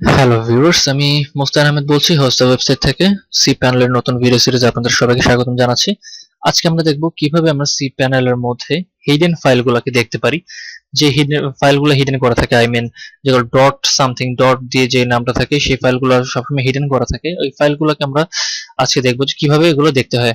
Hello viewers আমি মোস্তান আহমেদ বলছি host website থেকে সি প্যানেলের নতুন ভিডিও সিরিজে আপনাদের সবাইকে স্বাগতম জানাচ্ছি। আজকে আমরা দেখব কীভাবে আমরা সি প্যানেলের মধ্যে হিডেন ফাইলগুলোকে দেখতে পারি। যে হিডেন ফাইলগুলো হিডেন করা থাকে আই মিন যেগুলো ডট সামথিং ডট দিয়ে যে নামটা থাকে, সেই ফাইলগুলো সবসময় হিডেন করা থাকে। ওই ফাইলগুলোকে আমরা আজকে দেখব যে কীভাবে এগুলো দেখতে হয়।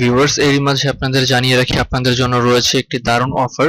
ভিউয়ার্স এরই মাঝে আপনাদের জানিয়ে রাখি, আপনাদের জন্য রয়েছে একটি দারুণ অফার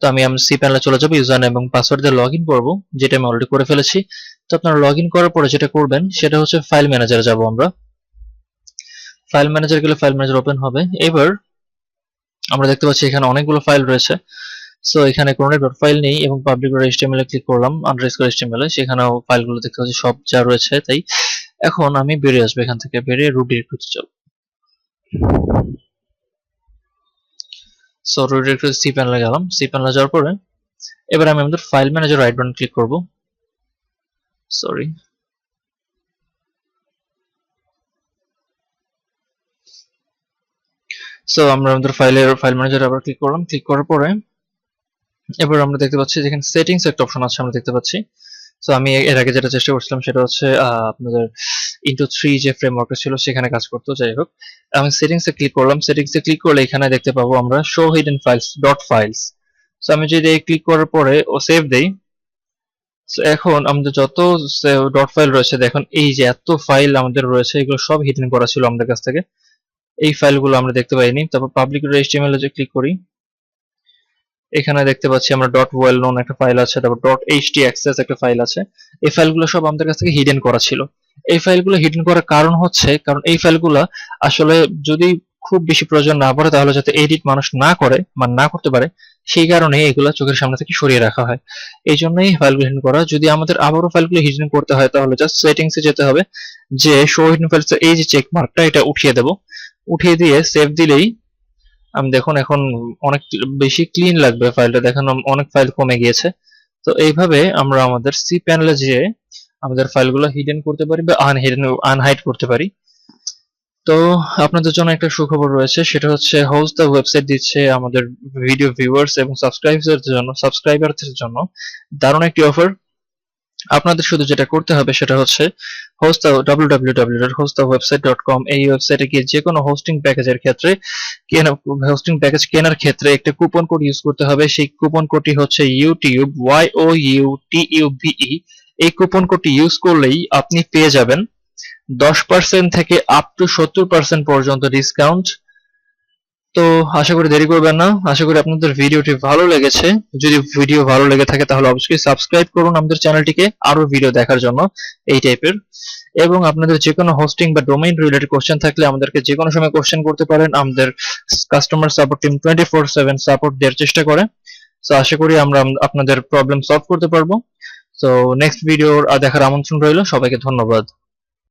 তো আমি আমি সি প্যানেলে চলে যাব ইউজার এবং পাসওয়ার্ড দিয়ে লগ ইন করব, যেটা আমি অলরেডি করে ফেলেছি। তো আপনারা লগ ইন করার পরে যেটা করবেন, সেটা হচ্ছে ফাইল ম্যানেজারে যাব আমরা। ফাইল ম্যানেজার গেলে ফাইল ম্যানেজার ওপেন হবে। এবার আমরা দেখতে পাচ্ছি এখানে অনেকগুলো ফাইল রয়েছে। সো এখানে কোনো ডট ফাইল নেই এবং পাবলিক এইচটিএমএল এ ক্লিক করলাম আন্ডারস্কোর এইচটিএমএল এ। সেখানেও ফাইলগুলো দেখতে পাচ্ছি, সব যা রয়েছে, তাই। এখন আমি বেরিয়ে আসব এখান থেকে, বেরিয়ে রুট ডিরেক্টরিতে যাব। সো রুট ডিরেক্টরি সি প্যানেলে গেলাম সি প্যানেলে যাওয়ার পরে এবার আমি আমাদের file manager right button click করব সরি সো আমরা আমাদের ফাইলের ফাইল ম্যানেজার আবার ক্লিক করলাম ক্লিক করার পরে এবার আমরা দেখতে পাচ্ছি যেখানে সেটিংস একটা অপশন আছে আমরা দেখতে পাচ্ছি সো আমি এর আগে যেটা চেষ্টা করছিলাম সেটা হচ্ছে আপনাদের ইন্টু থ্রি যে ফ্রেমওয়ার্কটা ছিল সেখানে কাজ করতো, যাই হোক। আমি সেটিংসে ক্লিক করলাম সেটিংসে ক্লিক করলে এখানে দেখতে পাবো আমরা show hidden files dot files so আমি যদি ক্লিক করার পরে ও সেভ দেই এখন আমাদের যত ডট ফাইল রয়েছে, দেখুন এই যে এত ফাইল আমাদের রয়েছে, এগুলো সব হিডেন করা ছিল আমাদের কাছ থেকে। এই ফাইলগুলো আমরা দেখতে পাইনি। তারপর পাবলিক এ যে ক্লিক করি, এখানে দেখতে পাচ্ছি আমরা ডট ওয়েল নোন একটা ফাইল আছে, তারপর ডট এইচটি অ্যাক্সেস একটা ফাইল আছে। এই ফাইলগুলো সব আমাদের কাছ থেকে হিডেন করা ছিল। এই ফাইলগুলো হিডেন করার কারণ হচ্ছে, কারণ এই ফাইলগুলো আসলে যদি খুব বেশি প্রয়োজন না পড়ে, তাহলে যাতে এডিট মানুষ না করে বা না করতে পারে, সেই কারণে এগুলো চোখের সামনে থেকে সরিয়ে রাখা হয়। এই জন্যই ফাইলগুলো হিডেন করা। যদি আমাদের আবারও ফাইলগুলো হিডেন করতে হয়, তাহলে জাস্ট সেটিংসে যেতে হবে, যে শো হিডেন ফাইলস এই যে চেক মার্কটা এটা উঠিয়ে দেব। উঠিয়ে দিয়ে সেভ দিলেই, আমি দেখুন এখন অনেক বেশি ক্লিন লাগবে ফাইলটা, দেখেন অনেক ফাইল কমে গিয়েছে। তো এইভাবে আমরা আমাদের সি প্যানেলে যেয়ে আমাদের ফাইলগুলো হিডেন করতে পারি বা আনহিডেন আনহাইড করতে পারি। তো আপনাদের জন্য একটা সুখবর রয়েছে, সেটা হচ্ছে হোস্ট দ্য ওয়েবসাইট দিচ্ছে আমাদের ভিডিও ভিউয়ার্স এবং সাবস্ক্রাইবারদের জন্য সাবস্ক্রাইবারদের জন্য দারুণ একটি অফার আপনাদের শুধু যেটা করতে হবে সেটা হচ্ছে হোস্ট www.hostthewebsite.com এই ওয়েবসাইটে গিয়ে যে কোনো হোস্টিং প্যাকেজের ক্ষেত্রে হোস্টিং প্যাকেজ কেনার ক্ষেত্রে একটা কুপন কোড ইউজ করতে হবে। সেই কুপন কোডটি হচ্ছে YouTube Y O U T U B E এই কুপন কোডটি ইউজ করলেই আপনি পেয়ে যাবেন দশ পার্সেন্ট থেকে আপ টু সত্তর পার্সেন্ট পর্যন্ত ডিসকাউন্ট তো আশা করি দেরি করবেন না। আশা করি আপনাদের ভিডিওটি ভালো লেগেছে। যদি ভিডিও ভালো লেগে থাকে তাহলে অবশ্যই সাবস্ক্রাইব করুন আমাদের চ্যানেলটিকে আরও ভিডিও দেখার জন্য এই টাইপের এবং আপনাদের যে কোনো হোস্টিং বা ডোমেইন রিলেটেড কোশ্চেন থাকলে আমাদেরকে যে কোনো সময় কোশ্চেন করতে পারেন। আমাদের customer support team twenty four seven support দেওয়ার চেষ্টা করে। তো আশা করি আমরা আপনাদের প্রবলেম সলভ করতে পারব। তো নেক্সট ভিডিওর দেখার আমন্ত্রণ রইল। সবাইকে ধন্যবাদ।